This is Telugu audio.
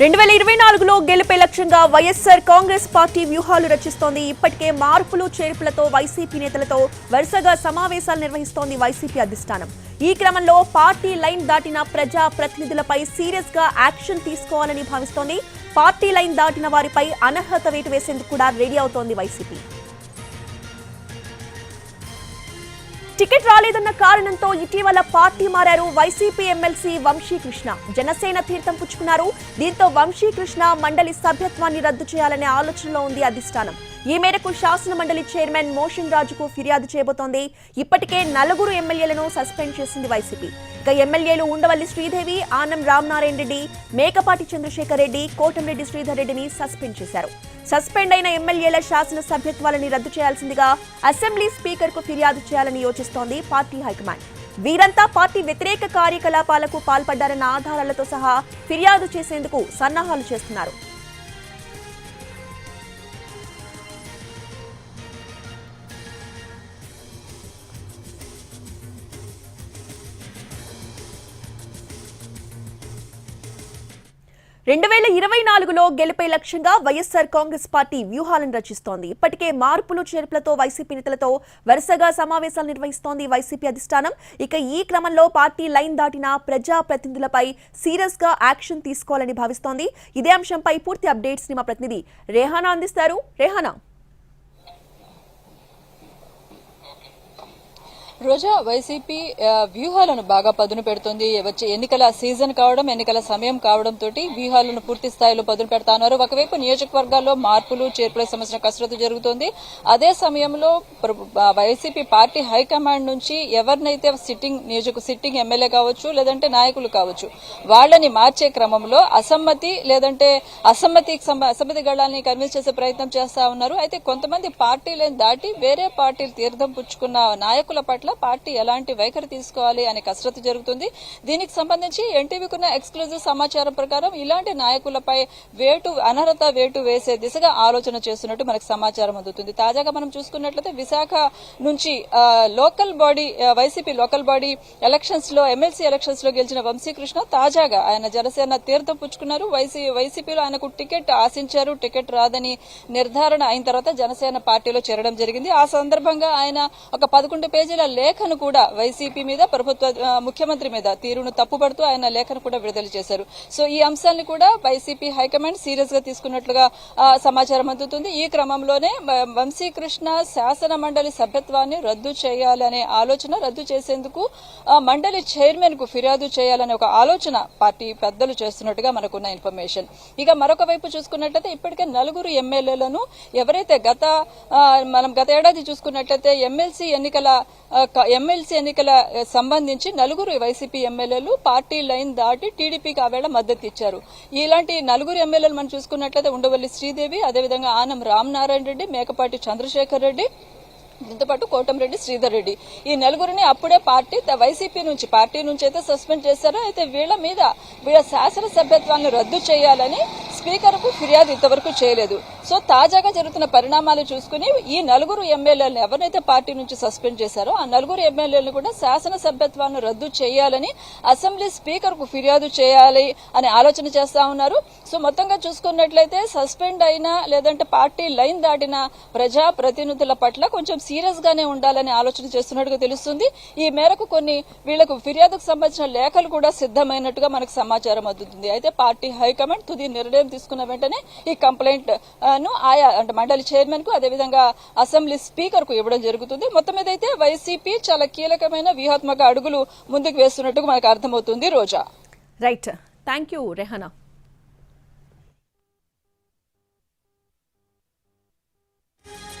రెండు వేల ఇరవై నాలుగులో గెలిపే లక్ష్యంగా వైఎస్ఆర్ కాంగ్రెస్ పార్టీ వ్యూహాలు రచిస్తోంది. ఇప్పటికే మార్పులు చేర్పులతో వైసీపీ నేతలతో వరుసగా సమావేశాలు నిర్వహిస్తోంది వైసీపీ అధిష్టానం. ఈ క్రమంలో పార్టీ లైన్ దాటిన ప్రజా ప్రతినిధులపై సీరియస్గా యాక్షన్ తీసుకోవాలని భావిస్తోంది. పార్టీ లైన్ దాటిన వారిపై అనర్హత వేటు వేసేందుకు కూడా రెడీ అవుతోంది వైసీపీ. టికెట్ రాలేదన్న కారణంతో ఇటీవల పార్టీ మారారు వైసీపీ ఎమ్మెల్సీ వంశీకృష్ణ. జనసేన తీర్థం పుచ్చుకున్నారు. దీంతో వంశీకృష్ణ మండలి సభ్యత్వాన్ని రద్దు చేయాలనే ఆలోచనలో ఉంది అధిష్టానం. ఈ మేరకు శాసన మండలి చైర్మన్ మోషన్ రాజుకు ఫిర్యాదు చేయబోతోంది. ఇప్పటికే నలుగురు ఎమ్మెల్యేలను సస్పెండ్ చేసింది వైసీపీ. ఇక ఎమ్మెల్యేలు ఉండవల్లి శ్రీదేవి ఆనం రామనారాయణ రెడ్డి మేకపాటి చంద్రశేఖర్ రెడ్డి కోటంరెడ్డి శ్రీధర్ రెడ్డిని సస్పెండ్ చేశారు. సస్పెండ్ అయిన ఎమ్మెల్యేల శాసన సభ్యత్వాలని రద్దు చేయాల్సిందిగా అసెంబ్లీ స్పీకర్కు ఫిర్యాదు చేయాలని యోచిస్తోంది పార్టీ హైకమాండ్. వీరంతా పార్టీ వ్యతిరేక కార్యకలాపాలకు పాల్పడ్డారన్న ఆధారాలతో సహా ఫిర్యాదు చేసేందుకు సన్నాహాలు చేస్తున్నారు. రెండు వేల ఇరవై నాలుగులో గెలిపే లక్ష్యంగా వైఎస్ఆర్ కాంగ్రెస్ పార్టీ వ్యూహాలను రచిస్తోంది. ఇప్పటికే మార్పులు చేర్పులతో వైసీపీ నేతలతో వరుసగా సమావేశాలు నిర్వహిస్తోంది వైసీపీ అధిష్టానం. ఇక ఈ క్రమంలో పార్టీ లైన్ దాటిన ప్రజా ప్రతినిధులపై సీరియస్గా యాక్షన్ తీసుకోవాలని భావిస్తోంది. ఇదే అంశంపై పూర్తి అప్డేట్స్ని మా ప్రతినిధి రేహానా అందిస్తారు. రేహానా. రోజా వైసీపీ వ్యూహాలను బాగా పదును పెడుతుంది. వచ్చే ఎన్నికల సీజన్ కావడం ఎన్నికల సమయం కావడం తోటి వ్యూహాలను పూర్తి స్థాయిలో పదును పెడతా ఉన్నారు. ఒకవైపు నియోజకవర్గాల్లో మార్పులు చేర్పులకు సమస్య కసరత్తు జరుగుతోంది. అదే సమయంలో వైసీపీ పార్టీ హైకమాండ్ నుంచి ఎవరినైతే సిట్టింగ్ నియోజక సిట్టింగ్ ఎమ్మెల్యే కావచ్చు లేదంటే నాయకులు కావచ్చు వాళ్ళని మార్చే క్రమంలో అసమ్మతి లేదంటే అసమ్మతికి అసమ్మతి గళాన్ని కన్విన్స్ చేసే ప్రయత్నం చేస్తా ఉన్నారు. అయితే కొంతమంది పార్టీలను దాటి వేరే పార్టీలు తీర్థం పుచ్చుకున్న నాయకుల పట్ల పార్టీ ఎలాంటి వైఖరి తీసుకోవాలి అనే కసరత్తు జరుగుతుంది. దీనికి సంబంధించి ఎన్టీవీకున్న ఎక్స్క్లూజివ్ సమాచారం ప్రకారం ఇలాంటి నాయకులపై వేటు అనర్హత వేటు వేసే దిశగా ఆలోచన చేస్తున్నట్టు మనకు సమాచారం అందుతుంది. తాజాగా మనం చూసుకున్నట్లయితే విశాఖ నుంచి local body YCP local body ఎలక్షన్స్లో ఎమ్మెల్సీ ఎలక్షన్స్లో గెలిచిన వంశీకృష్ణ తాజాగా ఆయన జనసేన తీర్థం పుచ్చుకున్నారు. వైసీ వైసీపీలో ఆయనకు టికెట్ ఆశించారు. టికెట్ రాదని నిర్ధారణ అయిన తర్వాత జనసేన పార్టీలో చేరడం జరిగింది. ఆ సందర్భంగా ఆయన ఒక పదకొండు పేజీల లేఖను కూడా వైసీపీ మీద ప్రభుత్వ ముఖ్యమంత్రి మీద తీరును తప్పుపడుతూ ఆయన లేఖను కూడా విడుదల చేశారు. సో ఈ అంశాన్ని కూడా వైసీపీ హైకమాండ్ సీరియస్గా తీసుకున్నట్లుగా సమాచారం అందుతుంది. ఈ క్రమంలోనే వంశీకృష్ణ శాసన మండలి సభ్యత్వాన్ని రద్దు చేయాలనే ఆలోచన రద్దు చేసేందుకు మండలి చైర్మన్కు ఫిర్యాదు చేయాలనే ఒక ఆలోచన పార్టీ పెద్దలు చేస్తున్నట్టుగా మనకున్న ఇన్ఫర్మేషన్. ఇక మరొక వైపు చూసుకున్నట్లయితే ఇప్పటికే నలుగురు ఎమ్మెల్యేలను ఎవరైతే గత మనం గత ఏడాది చూసుకున్నట్లయితే ఎమ్మెల్సీ ఎన్నికల ఎమ్మెల్సీ ఎన్నికల సంబంధించి నలుగురు వైసీపీ ఎమ్మెల్యేలు పార్టీ లైన్ దాటి టీడీపీకి ఆవేళ మద్దతు ఇచ్చారు. ఇలాంటి నలుగురు ఎమ్మెల్యేలు మనం చూసుకున్నట్లయితే ఉండవల్లి శ్రీదేవి అదేవిధంగా ఆనం రామనారాయణ రెడ్డి మేకపాటి చంద్రశేఖర్ రెడ్డి దీంతోపాటు కోటంరెడ్డి శ్రీధర్ రెడ్డి. ఈ నలుగురిని అప్పుడే పార్టీ వైసీపీ నుంచి పార్టీ నుంచి అయితే సస్పెండ్ చేశారు. అయితే వీళ్ళ మీద వీళ్ళ శాసన సభ్యత్వాన్ని రద్దు చేయాలని స్పీకర్కు ఫిర్యాదు ఇంతవరకు చేయలేదు. సో తాజాగా జరుగుతున్న పరిణామాలు చూసుకుని ఈ నలుగురు ఎమ్మెల్యేలను ఎవరినైతే పార్టీ నుంచి సస్పెండ్ చేశారో ఆ నలుగురు ఎమ్మెల్యేలను కూడా శాసన సభ్యత్వాన్ని రద్దు చేయాలని అసెంబ్లీ స్పీకర్కు ఫిర్యాదు చేయాలి అనే ఆలోచన చేస్తా ఉన్నారు. సో మొత్తంగా చూసుకున్నట్లయితే సస్పెండ్ అయిన లేదంటే పార్టీ లైన్ దాటిన ప్రజా ప్రతినిధుల పట్ల కొంచెం సీరియస్ గానే ఉండాలని ఆలోచన చేస్తున్నట్టుగా తెలుస్తుంది. ఈ మేరకు కొన్ని వీళ్ళకు ఫిర్యాదుకు సంబంధించిన లేఖలు కూడా సిద్దమైనట్టుగా మనకు సమాచారం అందుతుంది. అయితే పార్టీ హైకమాండ్ తుది నిర్ణయం తీసుకున్న వెంటనే ఈ కంప్లైంట్ను ఆయా అంటే మండలి చైర్మన్కు అదేవిధంగా అసెంబ్లీ స్పీకర్కు ఇవ్వడం జరుగుతుంది. మొత్తం మీద అయితే వైసీపీ చాలా కీలకమైన వ్యూహాత్మక అడుగులు ముందుకు వేస్తున్నట్టుగా మనకు అర్థమవుతుంది. Roja. Right. Thank you Rehana.